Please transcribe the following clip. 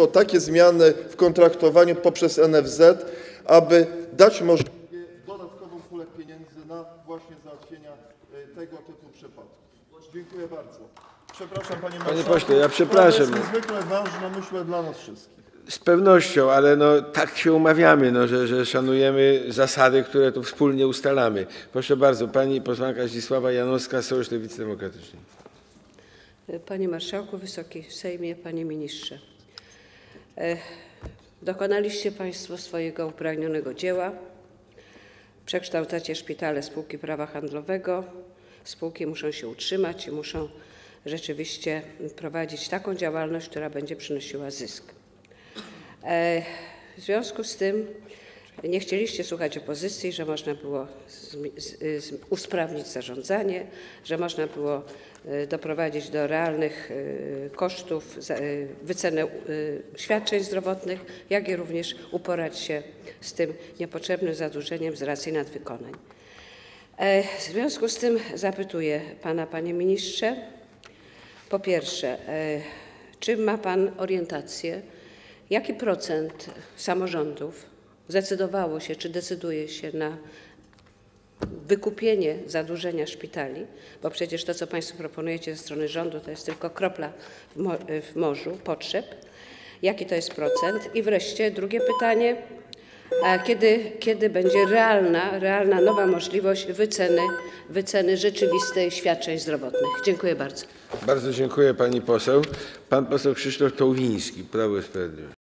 Państwo takie zmiany w kontraktowaniu poprzez NFZ, aby dać możliwość dodatkową pulę pieniędzy na właśnie załatwienia y, tego typu przypadków. Dziękuję bardzo. Przepraszam Panie Marszałku. pośle, ja przepraszam. To jest niezwykle ważne, myślę, dla nas wszystkich. Z pewnością, ale no, tak się umawiamy, no, że, że szanujemy zasady, które tu wspólnie ustalamy. Proszę bardzo, pani posłanka Zdzisława Janowska, Sojusz Lewicy Demokratycznej. Panie Marszałku, Wysoki Sejmie, Panie Ministrze. E, Dokonaliście Państwo swojego upragnionego dzieła. Przekształcacie szpitale spółki prawa handlowego. Spółki muszą się utrzymać i muszą rzeczywiście prowadzić taką działalność, która będzie przynosiła zysk. E, W związku z tym nie chcieliście słuchać opozycji, że można było usprawnić zarządzanie, że można było e, doprowadzić do realnych e, kosztów e, wyceny e, świadczeń zdrowotnych, jak i również uporać się z tym niepotrzebnym zadłużeniem z racji nadwykonań. W związku z tym zapytuję pana, panie ministrze, po pierwsze, czy ma Pan orientację, jaki procent samorządów zdecydowało się, czy decyduje się na wykupienie zadłużenia szpitali, bo przecież to, co Państwo proponujecie ze strony rządu, to jest tylko kropla w, w morzu potrzeb. Jaki to jest procent? I wreszcie drugie pytanie. A kiedy, kiedy będzie realna, realna nowa możliwość wyceny, wyceny rzeczywistej świadczeń zdrowotnych? Dziękuję bardzo. Bardzo dziękuję pani poseł. Pan poseł Krzysztof Tołwiński, Prawo i Sprawiedliwość.